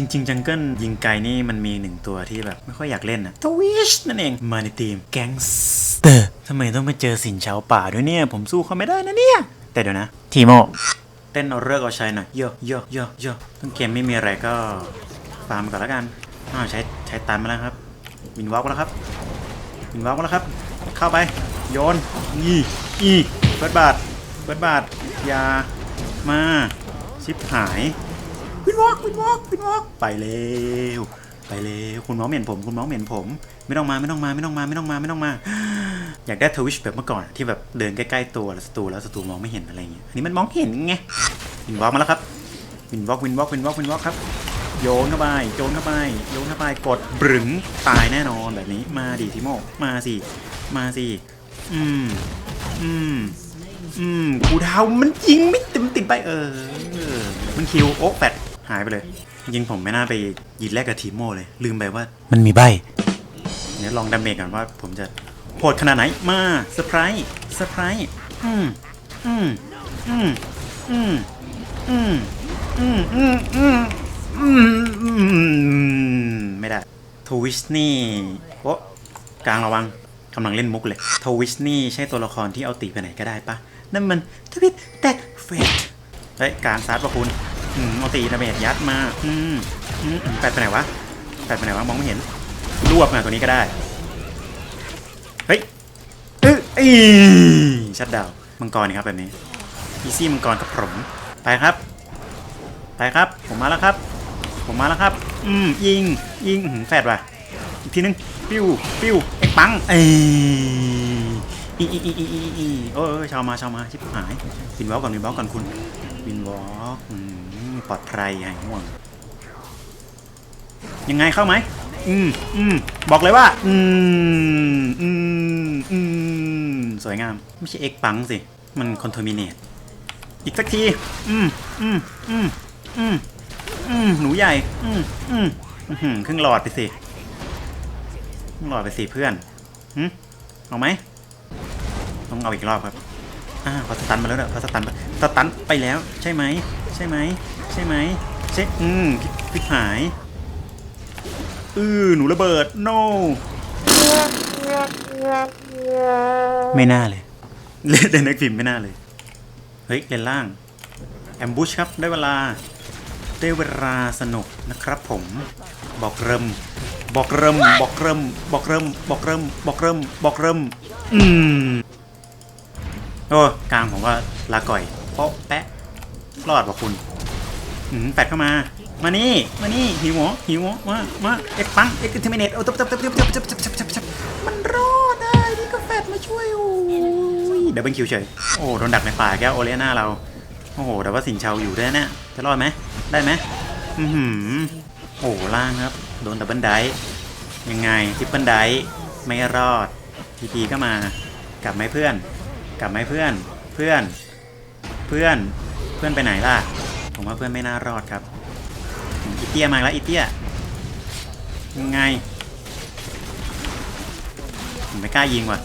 จริง ๆ จังเกิลยิงไกลนี่มันมีหนึ่งตัวที่แบบ ไม่ค่อยอยากเล่นนะทวิชนั่นเอง มาในทีมแก๊งสเตอร์ทำไมต้องไปเจอสินเชาวป่าด้วยเนี่ย ผมสู้เขาไม่ได้นะเนี่ย แต่เดี๋ยวนะ ทีโม เต้นเอาเลิกเอาใช้หน่อยโยโยโยโยต้นเกมไม่มีอะไรก็ฟาร์มก่อนล้วกันอ้าวใช้ใช้ตันมาแล้วครับวินวอล์กแล้วครับวินวอล์กแล้วครับ เข้าไปโยนยี่อีเบิดบาทเบิดบาทยามาชิปหาย วินวอล์กวินวอล์กวินวอล์กไปเร็วไปเร็วคุณมองไม่เห็นผม คุณมองไม่เห็นผม ไม่ต้องมาไม่ต้องมาไม่ต้องมาไม่ต้องมาไม่ต้องมา อยากได้ทวิชแบบเมื่อก่อนที่แบบเดินใกล้ๆตัวแล้วศัตรูแล้วศัตรูมองไม่เห็นอะไรเงี้ยอันนี้มันมองเห็นไงวินวอล์กมาแล้วครับวินวอล์กวินวอล์กวินวอล์กวินวอล์กครับโยนเข้าไปโยนเข้าไปโยนเข้าไปกดบรึงตายแน่นอนแบบนี้มาดิทิโมมาสิมาสิอืมอืมอืมกูดาวมันยิงไม่ต็มติดไปเออ มันคิวโอ๊กแปด หายไปเลย ยิงผมไม่น่าไปยิงแรกกับทีโมเลย ลืมไปว่า มันมีใบเดี๋ยวลองดาเมจก่อนว่าผมจะโหดขนาดไหนมาเซอร์ไพรส์เซอร์ไพรส์อืมอืมอืมอืมอืมอืมอืมอืมอืมอืมไม่ได้ทวิชนี่โอ้กลางระวังกำลังเล่นมุกเลยทวิชนี่ใช่ตัวละครที่เอาตีไปไหนก็ได้ปะนั่นมันทวิตแต่เฟดเฮ้ยกลางซัดปะคุณ อืมเอาตีดาเมจยัดมา อืมอืมแปดไปไหนวะแปดไปไหนวะมองไม่เห็น รวบมาตัวนี้ก็ได้ เฮ้ยเอ้ยชัดดาวมังกรนี่ครับแบบนี้อีซี่มังกรกับผมไปครับ ไปครับ ผมมาแล้วครับ ผมมาแล้วครับ อืมยิงยิงแฟดว่ะอีกทีนึงปิ้วปิ้วเอ็กปังเอ้ยอีอีอีอีอีโอ้ยชาวมาชาวมาชิบหายวินวอลก่อนวินวอลก่อนคุณ วินวอลอืมปลอดภัยหายห่วง ยังไงเข้าไหม อืมอืมบอกเลยว่า อืมอืมอืมสวยงาม ไม่ใช่เอ็กปังสิ มันคอนโทมิเนตอีกสักที อืมอืมอืมอืมอืมหนูใหญ่ อืมอืมอื้อหือครึ่งหลอดไปสิครึ่งหลอดไปสิเพื่อนหืเอาไหมต้องเอาอีกรอบครับอ่าพอสตันมาแล้วเนอะพอสตันส ตันไปแล้วใช่ไหมใช่ไหมใช่ไหมใช่อืมพลิกพลิกหายอือหนูระเบิด no ไม่น่าเลย เล่นเดนเน็กพิมไม่น่าเลย เฮ้ย เลนล่าง แอมบูชครับ ได้เวลา ได้เวลาสนุกนะครับผม บอกเริ่ม บอกเริ่ม บอกเริ่ม บอกเริ่ม บอกเริ่ม บอกเริ่ม บอกเริ่ม อืม โอ้ กลางผมว่าลาก่อย ป๊ะแปะรอดว่ะคุณอืมแปดเข้ามา มานี่ มานี่ หิวหัวหิวหัวมามาเอ็กปัง เอ็กเทมิเนตโอ้ตับตับตับตับตับตับตับตับตับตบมันรอดได้นี่ก็แฟดมาช่วยโอ้ยเดับเบิลคิวเฉย โอ้โดนดักในป่าแก้วโอเลน่าเรา โอ้โห แต่ว่าสินเชาอยู่ด้วยนะจะรอดไหม ได้ไหมอือหือโอ้ล่างครับ โดนดับเบิลไดยังไงทิปเปิลไดไม่รอด ทีทีก็มา กลับไหมเพื่อน กลับไหมเพื่อน เพื่อน เพื่อนเพื่อนไปไหนล่ะ ผมว่าเพื่อนไม่น่ารอดครับอีเตียมาแล้วอีเตียยังไงผมไม่กล้ายิงว่ะ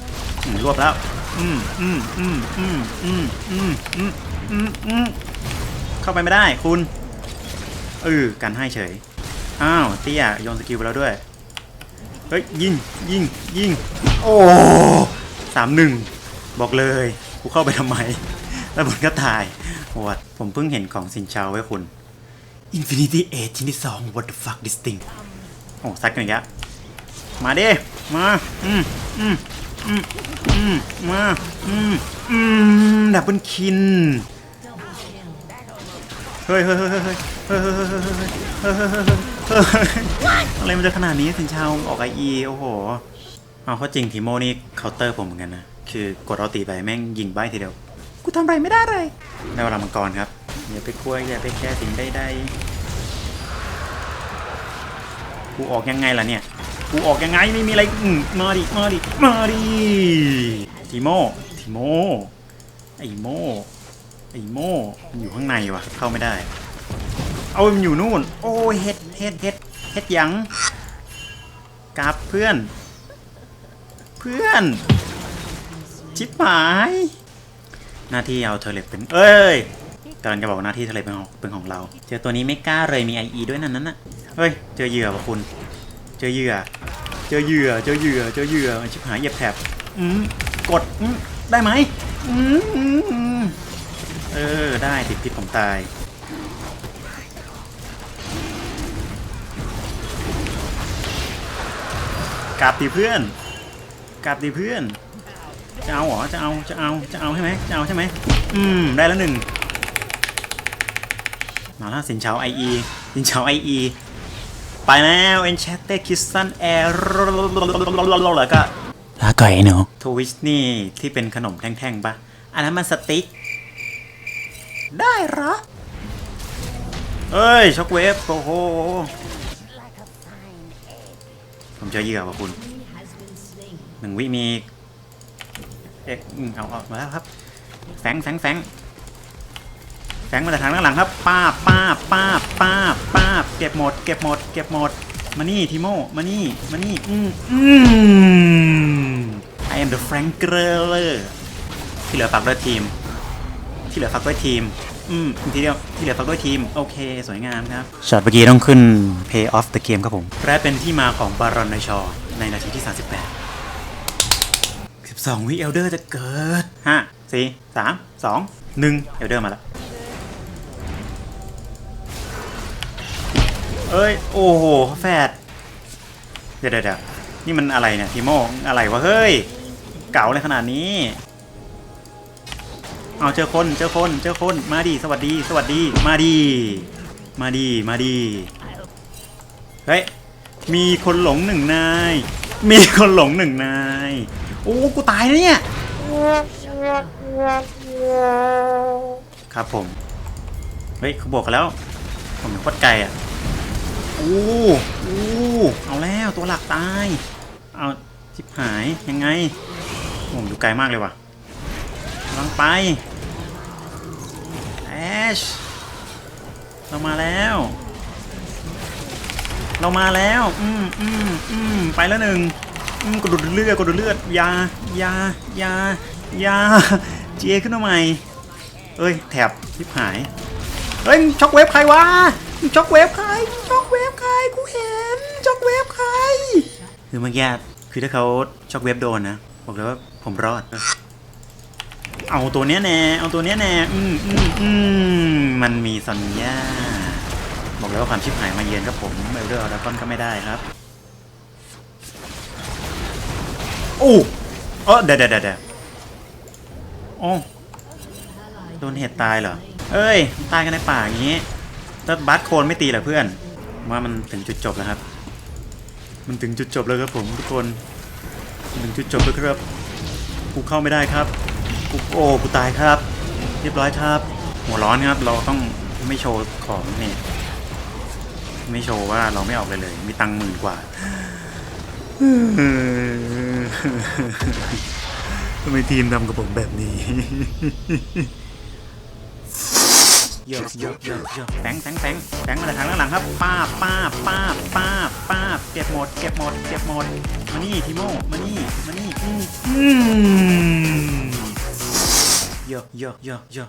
อืมรวบแล้ว อืมอืมอืมอืมอืมอืมอืมอืมอืมเข้าไปไม่ได้คุณเออกันให้เฉยอ้าวเตี้ยโยนสกิลไปแล้วด้วยเฮ้ยยิงยิงยิงโอ้สามหนึ่งบอกเลยกูเข้าไปทำไม แล้วมันก็ตายโหดผมเพิ่งเห็นของสินเชาไว้คุณ Infinity Age ชิ้นที่สอง What the fuck this thing โอ้ซัดกันอีกแล้วมาดิมาอืมอืมอืมอืมมาอืมอืมดับเบิลคินเฮ้ยเฮ้ยเฮ้ยเฮ้ยเฮ้ยเฮ้ยเฮ้ยเฮ้ยเฮ้ยอะไรมันจะขนาดนี้สินชาวออกไอเอโอ้โหเอาข้าจริงทีโมนี่เคาน์เตอร์ผมเหมือนกันนะ คือกดเอาตีไปแม่งยิงใบทีเดียว กูทำอะไรไม่ได้เลยได้เวลามังกรครับ อย่าไปคุยอย่าไปแค่สิ่งใดๆกูออกยังไงล่ะเนี่ย กูออกยังไงไม่มีอะไรอืมมาดิ มาดิ มาดิทีโมทีโม ไอโม ไอโม มันอยู่ข้างในวะเข้าไม่ได้ เอามันอยู่นู่น โอ้ยเฮ็ดเฮ็ดเฮ็ดเฮ็ดยังกราบเพื่อน เพื่อน ชิบหาย หน้าที่เอาเทเลตเป็นเอ้ยกำลังจะบอกว่าหน้าที่เทเลตเป็นของเป็นของเรา เจอตัวนี้ไม่กล้าเลยมี IE ด้วยนั่นนั่นน่ะเฮ้ยเจอเหยื่อว่ะคุณ เจอเหยื่อ เจอเหยื่อเจอเหยื่อเจอเหยื่อชิบหายเหยียบแถบอืมกดอืมได้ไหมอืมเออได้ติดพิษผมตายกลับดิเพื่อนกลับดิเพื่อน จะเอาเหรอ จะเอา จะเอา จะเอาใช่ไหมจะเอาใช่ไหมอืม ได้แล้วหนึ่ง มาแล้วสินเช้าไอเอสินเช้าไอเอไปแล้ว Enchanted Kitchen Air แล้วก็ลาก่อยหนูทวิสนี่ที่เป็นขนมแท่งๆปะอันนั้นมันสติ๊ก ได้เหรอ เอ้ย ช็อกเวฟ โอ้โห ผมเจอเหยื่อว่ะคุณหนึ่งวิมี เอ๊ะอืมเอาเอามาแล้วครับแฟงแฟงแฟงแฟงมาจากทางด้านหลังครับ ป้าบป้าบป้าบป้าบป้าบเก็บหมด เก็บหมด เก็บหมด มานี่ทีโมมานี่ มานี่ อืมอืม I am the Frank g r e l e r ที่เหลือฝากด้วยทีม ที่เหลือฝากด้วยทีม อืมทีเดียว ที่เหลือฝากด้วยทีม โอเค สวยงามครับ ช็อตเมื่อกี้ต้องขึ้น Pay off the game ครับผม และเป็นที่มาของบารอนในชอ ในนาทีที่ 38 12วิเอลเดอร์จะเกิด 5 4 3 2 1 เอลเดอร์มาแล้วเอ้ย โอ้โหแฟดเดี๋ยวเดี๋ยวเดี๋ยวนี่มันอะไรเนี่ยทีโมอะไรวะ เฮ้ย เก่าเลยขนาดนี้ เอาเจอคนเจอคนเจอคนมาดีสวัสดี สวัสดี มาดี มาดีมาดีเฮ้ยมีคนหลงหนึ่งนาย มีคนหลงหนึ่งนาย โอ้ กูตายแล้วเนี่ย ครับผม เฮ้ยเขาบวกกันแล้ว ผมอยู่โคตรไกลอะอู้อู้เอาแล้วตัวหลักตาย เอาชิบหายยังไงผมอยู่ไกลมากเลยว่ะลังไปแอชเรามาแล้ว เรามาแล้ว อืมอืมอืมไปแล้วหนึ่งอืมกระดุดเลือดกระดุดเลือดยายายายาเจขึ้นมาใหม่เอ้ยแถบทิพหายเฮ้ยช็อกเวฟใครวะช็อกเวฟใครช็อกเวฟใครกูเห็นช็อกเวฟใครคือเมื่อกี้คือถ้าเขาช็อกเวฟโดนนะบอกเลยว่าผมรอด เอาตัวเนี้ยแน่เอาตัวเนี้ยแน่อืมอืมอืมมันมีสัญญา บอกเลยว่าความชิบหายมาเยือนครับผมเอลเดอร์ดากอนก็ไม่ได้ครับโอ้เออเดี๋ยวเดี๋ยวเดี๋ยวโอ้โดนเห็ดตายเหรอ เอ้ย ตายกันในป่าอย่างนี้แล้วบัสโคนไม่ตีเหรอเพื่อน ว่ามันถึงจุดจบแล้วครับ มันถึงจุดจบแล้วครับผมทุกคนมันถึงจุดจบแล้วครับกูเข้าไม่ได้ครับกูโอ้กูตายครับ เรียบร้อยครับ หัวร้อนครับ เราต้องไม่โชว์ของนี่ ไม่โชว์ว่าเราไม่ออกเลยเลย มีตังค์หมื่นกว่าทำไมทีมทำกับผมแบบนี้เยอะเยอะเยอะเยอะแฝงแฝงแฝงแฝงมาจากทางด้านหลังครับ ป้าบป้าบป้าบป้าบป้าบเก็บหมด เก็บหมด เก็บหมด มานี่ทีโมมานี่ มานี่อืมอืมเยอะเยอะเยอะเยอะ